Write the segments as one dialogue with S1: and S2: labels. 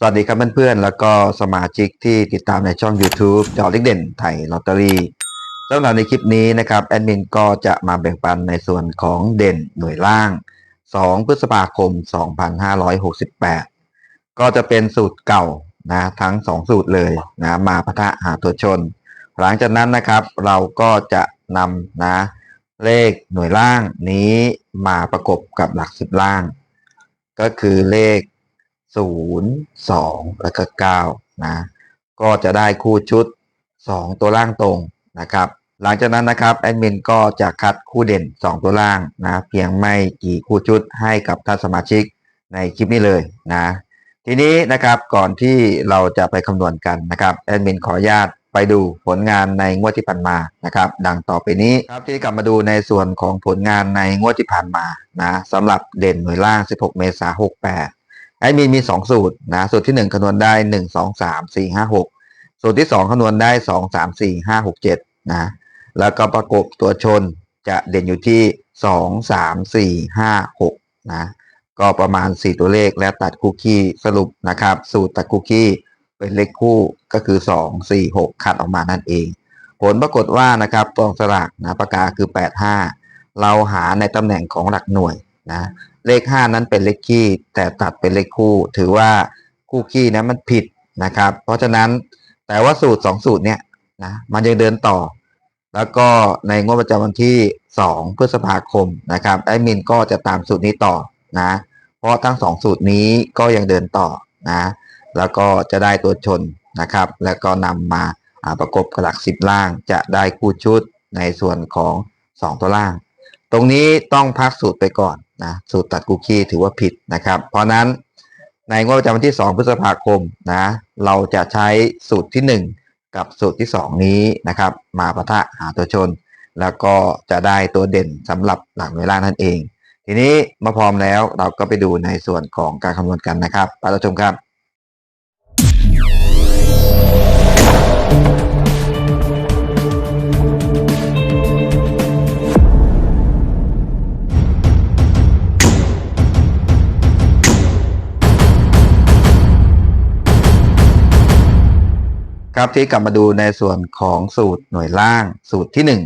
S1: สวัสดีครับเพื่อนๆ แล้วก็สมาชิกที่ติดตามในช่อง YouTube จอเล็กเด่นไทยลอตเตอรี่สำหรับในคลิปนี้นะครับแอดมินก็จะมาแบ่งปันในส่วนของเด่นหน่วยล่าง 2 พฤษภาคม 2568 ก็จะเป็นสูตรเก่านะทั้ง 2 สูตรเลยนะมาพะทะหาตัวชน หลังจากนั้นนะครับเราก็จะนำนะเลขหน่วยล่างนี้มาประกบกับหลักสิบล่าง ก็คือเลข 0 2แล้วก็9นะก็จะได้คู่ชุด 2 ตัวล่างตรงนะครับ หลังจากนั้นนะครับแอดมินก็จะคัดคู่เด่น 2 ตัวล่างนะเพียงไม่กี่คู่ชุดให้กับท่านสมาชิกในคลิปนี้เลยนะทีนี้นะครับก่อนที่เราจะไปคำนวณกันนะครับแอดมินขออนุญาตไปดูผลงานในงวดที่ผ่านมานะครับ ดังต่อไปนี้ครับที่กลับมาดูในส่วนของผลงานในงวดที่ผ่านมานะสำหรับเด่นหน่วยล่าง 16 เมษายน ไอ้มีมีสองสูตรนะสูตรที่หนึ่งคำนวณได้หนึ่งสองสามสี่ห้าหกสูตรที่สองคำนวณได้สองสามสี่ห้าหกเจ็ดนะแล้วก็ประกบตัวชนจะเด่นอยู่ที่สองสามสี่ห้าหกนะก็ประมาณสี่ตัวเลขและตัดคู่คี่สรุปนะครับ สูตรตัดคู่คี่เป็นเลขคู่ก็คือสองสี่หกคัดออกมานั่นเอง ผลปรากฏว่านะครับกองสลากนะประกาคือแปดห้าเราหาในตำแหน่งของหลักหน่วยนะ เลขห้านั้นเป็นเลขคี่ แต่ตัดเป็นเลขคู่ ถือว่าคู่คี่นั้นมันผิดนะครับ เพราะฉะนั้นแต่ว่าสูตรสองสูตรเนี่ยนะมันยังเดินต่อ แล้วก็ในงวดประจำวันที่สองพฤษภาคมนะครับไอมินก็จะตามสูตรนี้ต่อนะเพราะทั้งสองสูตรนี้ก็ยังเดินต่อนะแล้วก็จะได้ตัวชนนะครับ แล้วก็นำมาประกบกับหลักสิบล่างจะได้คู่ชุดในส่วนของสองตัวล่าง ตรงนี้ต้องพักสูตรไปก่อนนะสูตรตัดคุกกี้ถือว่าผิดนะครับ เพราะนั้นในงวดประจำวันที่ 2 พฤษภาคมนะเราจะใช้สูตรที่ 1 กับสูตรที่ 2 นี้นะครับ มาปะทะหาตัวชน แล้วก็จะได้ตัวเด่นสำหรับหลักหน่วลานั่นเอง ทีนี้มาพร้อมแล้วเราก็ไปดูในส่วนของการคำนวณกันนะครับไปรับชมครับ ครับที่กลับมาดูในส่วนของสูตรหน่วยล่างสูตรที่หนึ่ง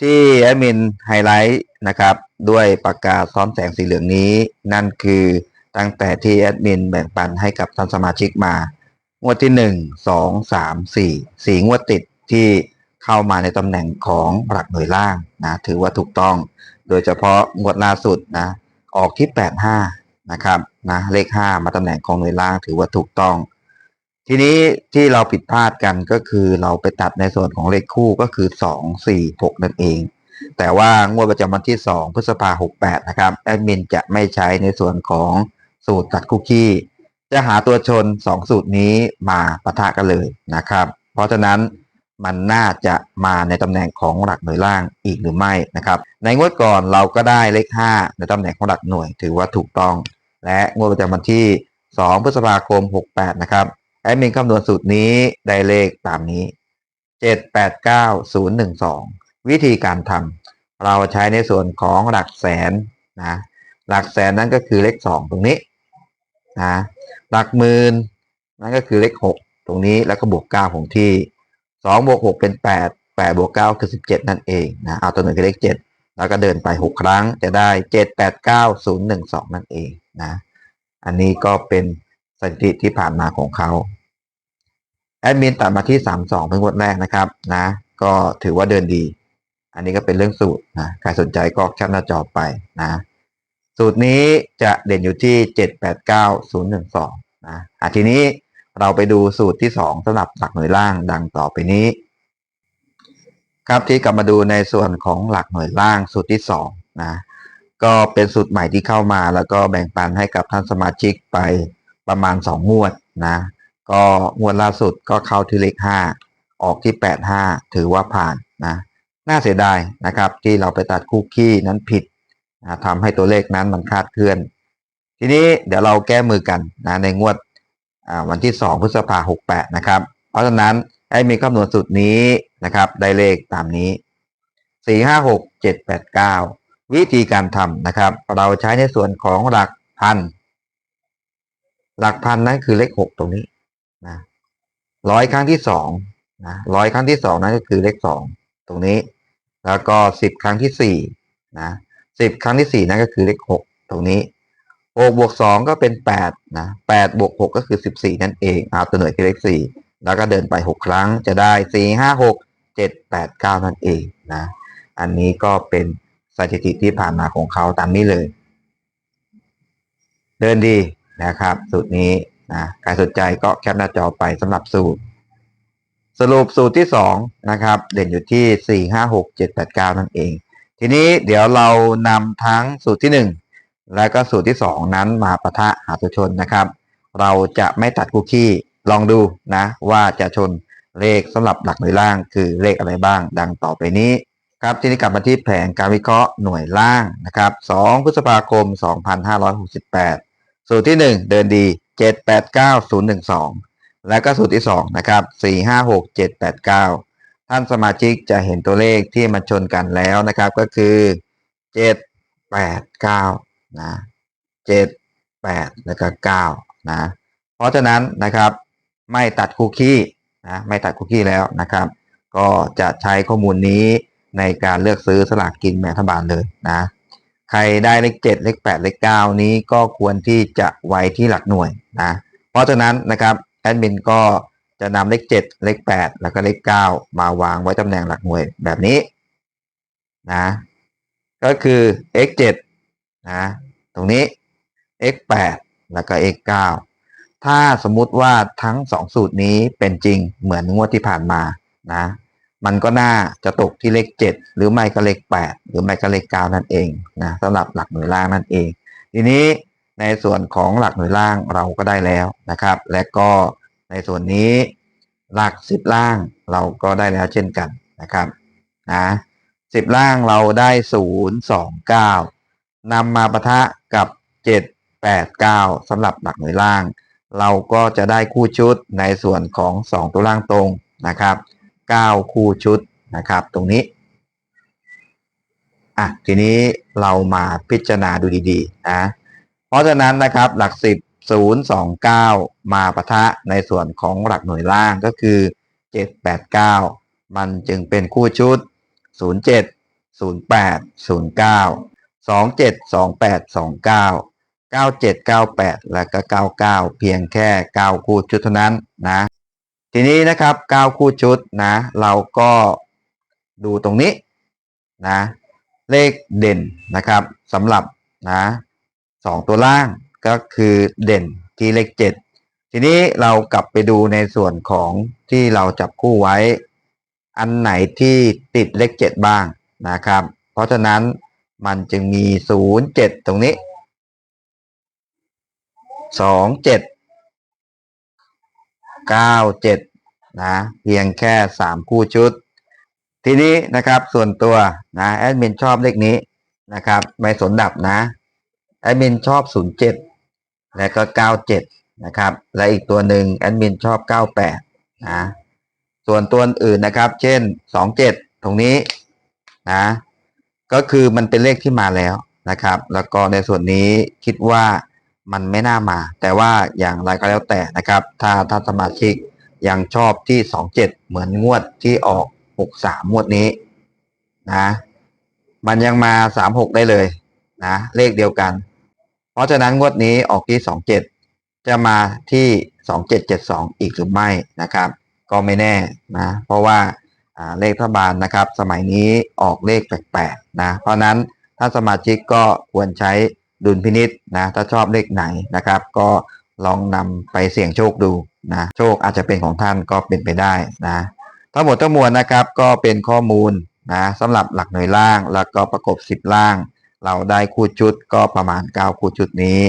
S1: ที่แอดมินไฮไลท์นะครับ ด้วยปากกาซ้อนแสงสีเหลืองนี้ นั่นคือตั้งแต่ที่แอดมินแบ่งปันให้กับท่านสมาชิกมางวดที่หนึ่งสองสามสี่สี่งวดติดที่เข้ามาในตำแหน่งของหลักหน่วยล่างนะถือว่าถูกต้อง โดยเฉพาะงวดล่าสุดนะออกที่แปดห้านะครับนะเลขห้ามาตำแหน่งของหน่วยล่างถือว่าถูกต้อง ทีนี้ที่เราผิดพลาดกันก็คือเราไปตัดในส่วนของเลขคู่ก็คือ2 4 6นั่นเอง แต่ว่างวดประจำวันที่2พฤษภาคม68นะครับแอดมินจะไม่ใช้ในส่วนของสูตรตัดคุกกี้ จะหาตัวชน2สูตรนี้มาปะทะกันเลยนะครับ เพราะฉะนั้นมันน่าจะมาในตำแหน่งของหลักหน่วยล่างอีกหรือไม่นะครับ ในงวดก่อนเราก็ได้เลข 5 ในตำแหน่งของหลักหน่วยถือว่าถูกต้อง และงวดประจำวันที่ 2 พฤษภาคม 68 นะครับ แอดมินคำนวณสูตรนี้ได้เลขตามนี้ 789012 วิธีการทำเราใช้ในส่วนของหลักแสนนะหลักแสนนั่นก็คือเลข 2 ตรงนี้นะหลักหมื่นนั่นก็คือเลข 6 ตรงนี้แล้วก็บวก 9 ของที่2บวก6เป็น 8 8บวก9คือ 17 นั่นเองนะเอาตัวหนึ่งคือเลข 7 แล้วก็เดินไป 6 ครั้งจะได้ 789012 นั่นเองนะอันนี้ก็เป็น สถิติที่ผ่านมาของเขาแอดมินตัดมาที่ 32 เป็นงวดแรกนะครับนะก็ถือว่าเดินดี อันนี้ก็เป็นเรื่องสูตรนะใครสนใจก็แคปหน้าจอไปนะ สูตรนี้จะเด่นอยู่ที่ 789012นะอะทีนี้เราไปดูสูตรที่ 2สำหรับหลักหน่วยล่างดังต่อไปนี้ ครับที่กลับมาดูในส่วนของหลักหน่วยล่างสูตรที่2นะก็เป็นสูตรใหม่ที่เข้ามาแล้วก็แบ่งปันให้กับท่านสมาชิกไป ประมาณ 2 งวดนะ ก็งวดล่าสุดก็เข้าที่เลข 5 ออกที่ 85 ถือว่าผ่านนะน่าเสียดายนะครับที่เราไปตัดคู่ขี้นั้นผิดนะทำให้ตัวเลขนั้นมันคลาดเคลื่อน ทีนี้เดี๋ยวเราแก้มือกันนะในงวดวันที่ 2 พฤษภาคม68นะครับ เพราะฉะนั้นให้มีคำนวณสูตรนี้นะครับ ได้เลขตามนี้ 4 5 6 7 8 9 วิธีการทำนะครับ เราใช้ในส่วนของหลักพัน หลักพันนั้นคือเลขหกตรงนี้นะร้อยครั้งที่สองนะร้อยครั้งที่สองนั่นก็คือเลขสองตรงนี้ แล้วก็สิบครั้งที่สี่นะสิบครั้งที่สี่นั่นก็คือเลขหกตรงนี้หกบวกสองก็เป็นแปดนะแปดบวกหกก็คือสิบสี่นั่นเองเอาตัวหน่วยคือเลขสี่แล้วก็เดินไปหกครั้งจะได้สี่ห้าหกเจ็ดแปดเก้านั่นเองนะอันนี้ก็เป็นสถิติที่ผ่านมาของเขาตามนี้เลย เดินดี นะครับ สูตรนี้นะใครสนใจก็แคปหน้าจอไปสำหรับสูตร สรุปสูตรที่สองนะครับ เด่นอยู่ที่สี่ห้าหกเจ็ดแปดเก้านั่นเอง ทีนี้เดี๋ยวเรานำทั้งสูตรที่หนึ่งและก็สูตรที่สองนั้นมาประทะหาตัวชนนะครับ เราจะไม่ตัดคุกกี้ลองดูนะว่าจะชนเลขสำหรับหลักหน่วยล่างคือเลขอะไรบ้าง ดังต่อไปนี้ครับทีนี้กลับมาที่แผนการวิเคราะห์หน่วยล่างนะครับ 2 พฤษภาคม 2568 สูตรที่ 1 เดินดี 789012 และก็สูตรที่ 2 นะครับ 456789 ท่านสมาชิกจะเห็นตัวเลขที่มาชนกันแล้วนะครับ ก็คือ 789นะ78 แล้วก็9นะเพราะฉะนั้นนะครับไม่ตัดคุกกี้นะไม่ตัดคุกกี้แล้วนะครับ ก็จะใช้ข้อมูลนี้ในการเลือกซื้อสลากกินแบ่งรัฐบาลเลยนะ ใครได้เลขเจ็ดเลขแปดเลขเก้านี้ก็ควรที่จะไว้ที่หลักหน่วยนะ เพราะฉะนั้นนะครับแอดมินก็จะนำเลขเจ็ดเลขแปดแล้วก็เลขเก้ามาวางไว้ตำแหน่งหลักหน่วยแบบนี้นะ ก็คือ x 7นะตรงนี้ x 8แล้วก็ x 9ถ้าสมมุติว่าทั้งสองสูตรนี้เป็นจริงเหมือนงวดที่ผ่านมานะ มันก็น่าจะตกที่เลขเจ็ดหรือไม่ก็เลขแปดหรือไม่ก็เลขเก้านั่นเองนะสำหรับหลักหน่วยล่างนั่นเอง ทีนี้ในส่วนของหลักหน่วยล่างเราก็ได้แล้วนะครับ และก็ในส่วนนี้หลักสิบล่างเราก็ได้แล้วเช่นกันนะครับนะสิบล่างเราได้ศูนย์สองเก้านำมาปะทะกับเจ็ดแปดเก้าสำหรับหลักหน่วยล่าง เราก็จะได้คู่ชุดในส่วนของสองตัวล่างตรงนะครับ 9 คู่ชุดนะครับตรงนี้อะทีนี้เรามาพิจารณาดูดีๆนะเพราะฉะนั้นนะครับหลัก 10 0 2 9 มาปะทะในส่วนของหลักหน่วยล่างก็คือ 7 8 9 มันจึงเป็นคู่ชุด 07 08 09 27 28 29 97 98 และก็ 99 เพียงแค่ 9 คู่ชุดเท่านั้นนะ ทีนี้นะครับ9คู่ชุดนะ เราก็ดูตรงนี้นะ เลขเด่นนะครับสำหรับนะสองตัวล่างก็คือเด่นที่เลข7ทีนี้เรากลับไปดูในส่วนของที่เราจับคู่ไว้ อันไหนที่ติดเลข7บ้างนะครับ เพราะฉะนั้นมันจึงมี0 7ตรงนี้2 7 9 7นะเพียงแค่ 3 คู่ชุด ทีนี้นะครับส่วนตัวนะแอดมินชอบเลขนี้นะครับไม่สนดับนะแอดมินชอบ 07 และก็ 97 นะครับและอีกตัวหนึ่งแอดมินชอบ 98 นะส่วนตัวอื่นนะครับ เช่น 27 ตรงนี้นะก็คือมันเป็นเลขที่มาแล้วนะครับ แล้วก็ในส่วนนี้คิดว่า มันไม่น่ามา แต่ว่าอย่างไรก็แล้วแต่นะครับ ถ้าท่านสมาชิกยังชอบที่ 27 เหมือนงวดที่ออก 63 งวดนี้นะมันยังมา 36 ได้เลยนะเลขเดียวกัน เพราะฉะนั้นงวดนี้ออกที่ 27 จะมาที่ 2772 อีกหรือไม่นะครับ ก็ไม่แน่นะเพราะว่าเลขรัฐบาลนะครับ สมัยนี้ออกเลขแปลกๆนะเพราะนั้นถ้าสมาชิกก็ควรใช้ ดุลพินิษนะถ้าชอบเลขไหนนะครับ ก็ลองนำไปเสี่ยงโชคดูนะโชคอาจจะเป็นของท่านก็เป็นไปได้นะทั้งหมดทั้งมวลนะครับก็เป็นข้อมูลนะสำหรับหลักหน่วยล่างแล้วก็ประกบ 10 ล่าง เราได้คู่ชุดก็ประมาณ 9 คู่ชุดนี้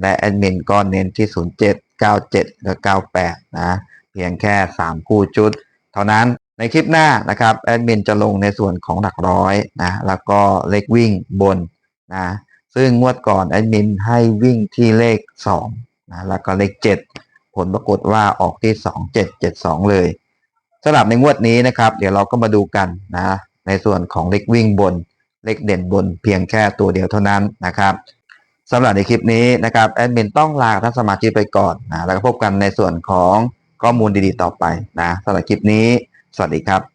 S1: และแอดมินก็เน้นที่ 07 97และ98นะเพียงแค่ 3 คู่ชุด เท่านั้นในคลิปหน้านะครับแอดมินจะลงในส่วนของหลักร้อยนะแล้วก็เลขวิ่งบนนะ ซึ่งงวดก่อนแอดมินให้วิ่งที่เลข2นะแล้วก็เลข 7 ผลปรากฏว่าออกที่ 2772 เลยสำหรับในงวดนี้นะครับ เดี๋ยวเราก็มาดูกันนะในส่วนของเลขวิ่งบนเลขเด่นบนเพียงแค่ตัวเดียวเท่านั้นนะครับสำหรับในคลิปนี้นะครับแอดมินต้องลาท่านสมาชิกไปก่อนนะแล้วก็พบกันในส่วนของข้อมูลดีๆต่อไปนะสำหรับคลิปนี้ สวัสดีครับ